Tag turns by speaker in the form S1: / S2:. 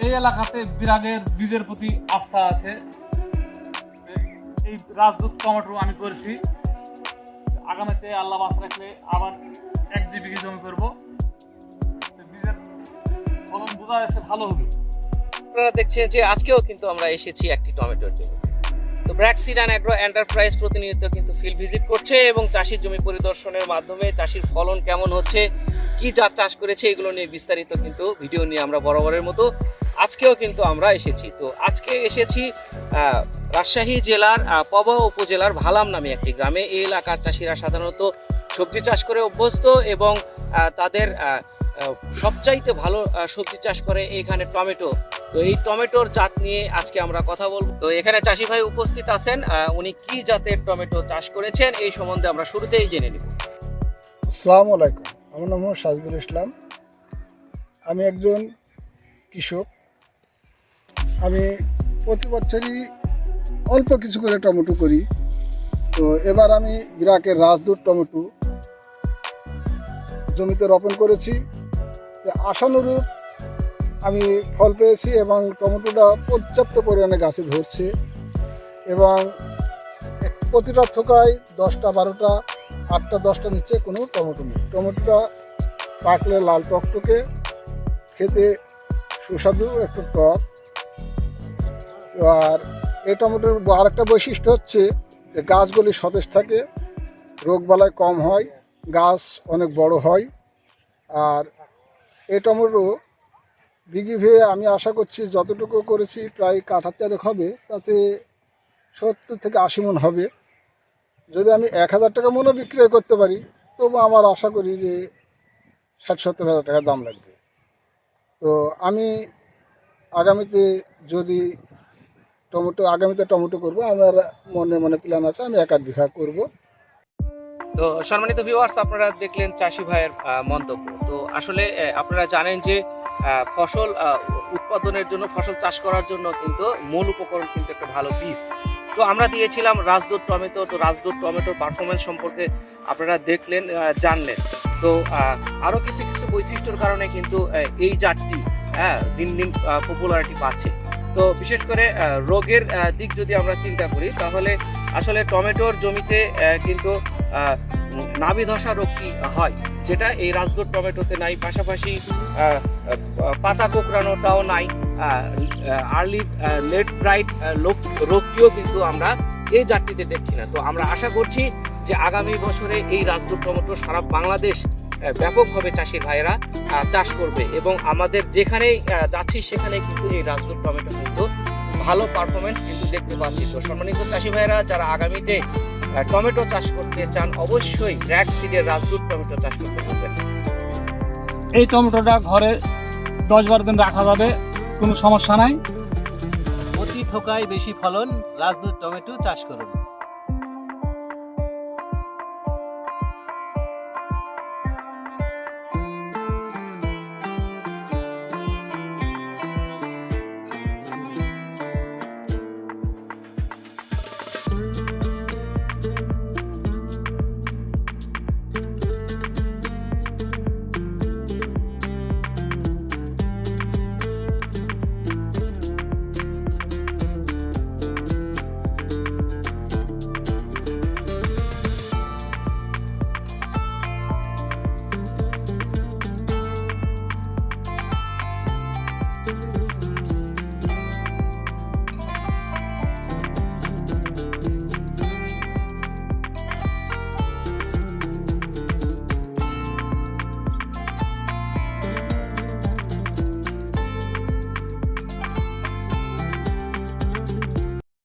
S1: এই এলাকাতে বিরাগের বীজের প্রতি আস্থা আছে। এই- রাজদূত টমেটো আমি করেছি। আগামীতে আল্লাহ বাস রাখলে আবার এক দুই বিঘে জমি করব। বীজের ফলন বোঝা যাচ্ছে ভালো হবে।
S2: আপনারা দেখছেন যে আজকেও কিন্তু আমরা এসেছি একটি টমেটোর জন্য তো ব্র্যাকসিডান অ্যাগ্রো এন্টারপ্রাইজ প্রতিনিয়ত কিন্তু ফিল্ড ভিজিট করছে এবং চাষির জমি পরিদর্শনের মাধ্যমে চাষির ফলন কেমন হচ্ছে কি জাত চাষ করেছে এগুলো নিয়ে বিস্তারিত কিন্তু ভিডিও নিয়ে আমরা বরাবরের মতো আজকেও কিন্তু আমরা এসেছি। তো আজকে এসেছি রাজশাহী জেলার পবা উপজেলার ভালাম নামে একটি গ্রামে। এই এলাকার চাষিরা সাধারণত সবজি চাষ করে অভ্যস্ত এবং তাদের সবচাইতে ভালো সবজি চাষ করে এখানে টমেটো। তো এই টমেটোর জাত নিয়ে আজকে আমরা কথা বলব। তো এখানে চাষি ভাই উপস্থিত আছেন উনি কি জাতের টমেটো চাষ করেছেন এই সম্বন্ধে আমরা শুরুতেই জেনে নিব।
S3: আসসালামু আলাইকুম। আমার নাম সাজিদুল ইসলাম। আমি একজন কৃষক। আমি প্রতি বছরই অল্প কিছু করে টমেটো করি। তো এবার আমি বিরাকের রাজদূত টমেটো জমিতে রোপণ করেছি। আশানুরূপ আমি ফল পেয়েছি এবং টমেটোটা পর্যাপ্ত পরিমাণে গাছে ধরছে এবং প্রতিটা থোকায় দশটা, বারোটা আটটা, দশটা নিচে কোনো টমেটো নেই। টমেটোটা পাকলে লাল টকটকে, খেতে সুস্বাদু একটু টক। আর এই টমেটোর আরেকটা বৈশিষ্ট্য হচ্ছে যে গাছগুলি সতেজ থাকে রোগবালাই কম হয়, গাছ অনেক বড় হয়। আর এই টমেটো বিঘি ভেয়ে আমি আশা করছি যতটুকু করেছি প্রায় কাঠা চারেক হবে, তাতে সত্তর থেকে আশি মন হবে। যদি আমি এক হাজার টাকা মনে বিক্রয় করতে পারি, তবু আমার আশা করি যে ষাট সত্তর হাজার টাকা দাম লাগবে। তো আমি আগামীতে যদি টমেটো, আগামীতে টমেটো করব, আমার মনে মনে প্ল্যান আছে, আমি এক আধ বিঘা করব।
S2: তো সম্মানিত ভিউয়ার্স আপনারা দেখলেন চাষি ভাইয়ের মন্তব্য। তো আসলে আপনারা জানেন যে ফসল উৎপাদনের জন্য, ফসল চাষ করার জন্য কিন্তু মূল উপকরণ কিন্তু একটা ভালো বীজ। তো আমরা দিয়েছিলাম রাজদূত টমেটো, তো রাজদূত টমেটোর পারফরমেন্স সম্পর্কে আপনারা দেখলেন জানলেন। তো আরও কিছু কিছু বৈশিষ্ট্যর কারণে কিন্তু এই জাতটি হ্যাঁ দিন দিন পপুলারিটি পাচ্ছে। তো বিশেষ করে রোগের দিক যদি আমরা চিন্তা করি, তাহলে আসলে টমেটোর জমিতে কিন্তু নাভি ধসা রোগটি হয়, যেটা এই রাজদূত টমেটোতে নাই, পাশাপাশি পাতা কোঁকড়ানোটাও নাই আর্লি লেট ব্রাইট রোগটিও কিন্তু আমরা এই জাতটিতে দেখছি না। তো আমরা আশা করছি যে আগামী বছরে এই রাজদূত টমেটো সারা বাংলাদেশ ব্যাপকভাবে চাষির ভাইয়েরা চাষ করবে এবং আমাদের যেখানেই যাচ্ছি সেখানে কিন্তু এই রাজদূত টমেটো কিন্তু ভালো পারফরমেন্স কিন্তু দেখতে পাচ্ছি। তো সম্মানিত চাষি ভাইয়েরা, যারা আগামীতে টমেটো চাষ করতে চান অবশ্যই র্যাক সিডের রাজদূত টমেটো চাষ করতে পারবেন
S1: এই টমেটোটা ঘরে দশ বারো দিন রাখা যাবে কোনো সমস্যা নাই।
S4: অতি থোকায় বেশি ফলন রাজদূত টমেটো চাষ করুন।